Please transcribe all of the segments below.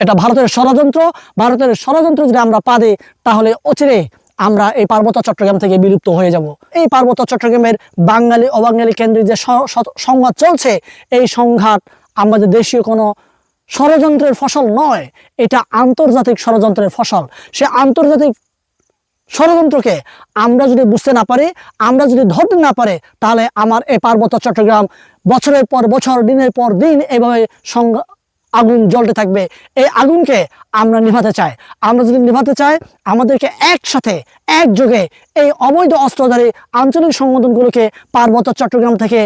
এটা ভারতের ষড়যন্ত্র ভারতের ষড়যন্ত্র যদি আমরা পা তাহলে অচিরে আমরা এই পার্বত্য চট্টগ্রাম থেকে বিলুপ্ত হয়ে যাব। এই পার্বত্য চট্টগ্রামের বাঙালি, অবাঙালি কেন্দ্রিক যে সংঘাত চলছে, এই সংঘাত আমাদের দেশীয় কোনো ষড়যন্ত্রের ফসল নয়, এটা আন্তর্জাতিক ষড়যন্ত্রের ফসল। সে আন্তর্জাতিক ষড়যন্ত্রকে আমরা যদি বুঝতে না পারি, আমরা যদি ধরতে না পারি, তাহলে আমার এই পার্বত্য চট্টগ্রাম বছরের পর বছর, দিনের পর দিন এভাবে সংঘ- আগুন জ্বলতে থাকবে। এই আগুনকে আমরা নিভাতে চাই। আমরা যদি নিভাতে চাই, আমাদেরকে একসাথে, একযোগে এই অবৈধ অস্ত্রধারী আঞ্চলিক সংগঠনগুলোকে পার্বত্য চট্টগ্রাম থেকে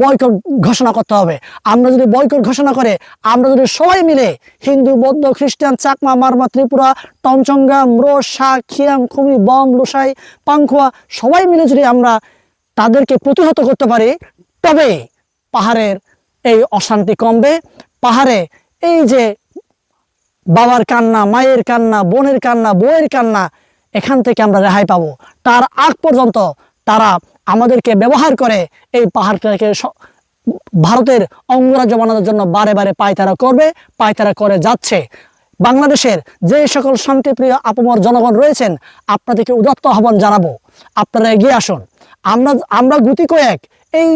বয়কট ঘোষণা করতে হবে। আমরা যদি বয়কট ঘোষণা করে, আমরা যদি সবাই মিলে হিন্দু, বৌদ্ধ, খ্রিস্টান, চাকমা, মারমা, ত্রিপুরা, টনচঙ্গা ম্রো শাক, খিয়াং, খুমি, বং, লুসাই, পাংখুয়া, সবাই মিলে যদি আমরা তাদেরকে প্রতিহত করতে পারি, তবে পাহাড়ের এই অশান্তি কমবে। পাহাড়ে, এই যে বাবার কান্না, মায়ের কান্না, বোনের কান্না, বউয়ের কান্না, এখান থেকে আমরা রেহাই পাবো। তার আগ পর্যন্ত তারা আমাদেরকে ব্যবহার করে এই পাহাড়টাকে ভারতের অঙ্গরাজ্য বানানোর জন্য বারে বারে পায়তারা করবে, পায়তারা করে যাচ্ছে। বাংলাদেশের যে সকল শান্তিপ্রিয়, আপমর জনগণ রয়েছেন, আপনাদেরকে উদাত্ত আহ্বান জানাব। আপনারা এগিয়ে আসুন। আমরা আমরা গুটি কয়েক এই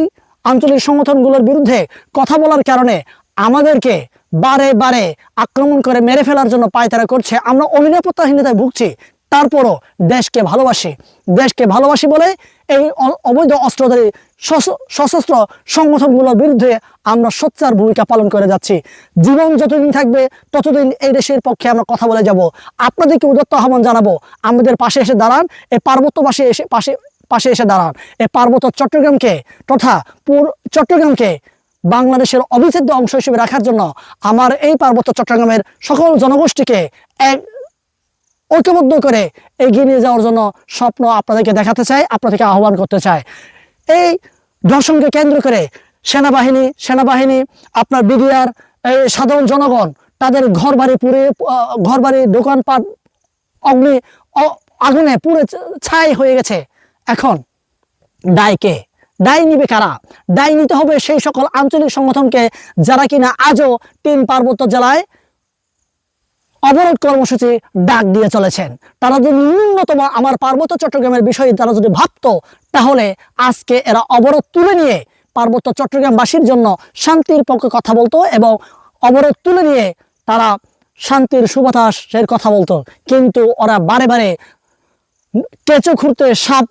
আঞ্চলিক সংগঠনগুলোর বিরুদ্ধে কথা বলার কারণে আমাদেরকে বারে বারে আক্রমণ করে মেরে ফেলার জন্য পায়তারা করছে। আমরা অনিরাপত্তাহীনতায় ভুগছি। তারপরও দেশকে ভালোবাসি। দেশকে ভালোবাসি বলে এই অবৈধ অস্ত্রধারী সশ- সশস্ত্র সংগঠনগুলোর বিরুদ্ধে আমরা সোচ্চার ভূমিকা পালন করে যাচ্ছি। জীবন যতদিন থাকবে, ততদিন এই দেশের পক্ষে আমরা কথা বলে যাব। আপনাদেরকে উদত্ত আহ্বান জানাব, আমাদের পাশে এসে দাঁড়ান। এই পার্বত্যবাসী এসে পাশে পাশে এসে দাঁড়ান। এই পার্বত্য চট্টগ্রামকে তথা পুর চট্টগ্রামকে বাংলাদেশের অবিচ্ছেদ্য অংশ হিসেবে রাখার জন্য আমার এই পার্বত্য চট্টগ্রামের সকল জনগোষ্ঠীকে এক ঐক্যবদ্ধ করে এগিয়ে নিয়ে যাওয়ার জন্য স্বপ্ন আপনাদেরকে দেখাতে চাই, আপনাদেরকে আহ্বান করতে চাই। এই দর্শনকে কেন্দ্র করে সেনাবাহিনী সেনাবাহিনী, আপনার বিডিআর, এই সাধারণ জনগণ, তাদের ঘর বাড়ি পুড়ে ঘর বাড়ি দোকানপাট, অগ্নি আগুনে পুড়ে ছাই হয়ে গেছে। এখন দায়কে দায় নিবে কারা? দায় নিতে হবে সেই সকল আঞ্চলিক সংগঠনকে যারা কিনা আজও তিন পার্বত্য জেলায় অবরোধ কর্মসূচি ডাক দিয়ে চলেছেন। তারা যদি ন্যূনতম আমার পার্বত্য চট্টগ্রামের বিষয়ে তারা যদি ভাবতো, তাহলে আজকে এরা অবরোধ তুলে নিয়ে পার্বত্য চট্টগ্রামবাসীর জন্য শান্তির পক্ষে কথা বলতো এবং অবরোধ তুলে নিয়ে তারা শান্তির সুবাতাসের কথা বলতো। কিন্তু ওরা বারে বারে কেঁচো খুঁড়তে সাপ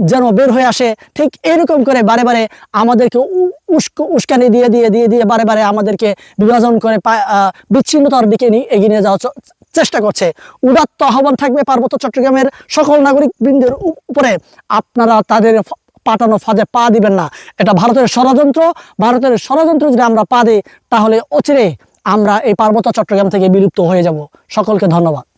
যেন বের হয়ে আসে, ঠিক এরকম করে বারে বারে আমাদেরকে উস্কানি দিয়ে দিয়ে দিয়ে দিয়ে বারে বারে আমাদেরকে বিভাজন করে বিচ্ছিন্নতার দিকে নিয়ে এগিয়ে নিয়ে যাওয়ার চ- চেষ্টা করছে। উদাত্ত আহ্বান থাকবে পার্বত্য চট্টগ্রামের সকল নাগরিক বৃন্দের উপরে। আপনারা তাদের পাঠানো ফাঁদে পা দিবেন না। এটা ভারতের ষড়যন্ত্র। ভারতের ষড়যন্ত্র যদি আমরা পা দিই, তাহলে অচিরে আমরা এই পার্বত্য চট্টগ্রাম থেকে বিলুপ্ত হয়ে যাব। সকলকে ধন্যবাদ।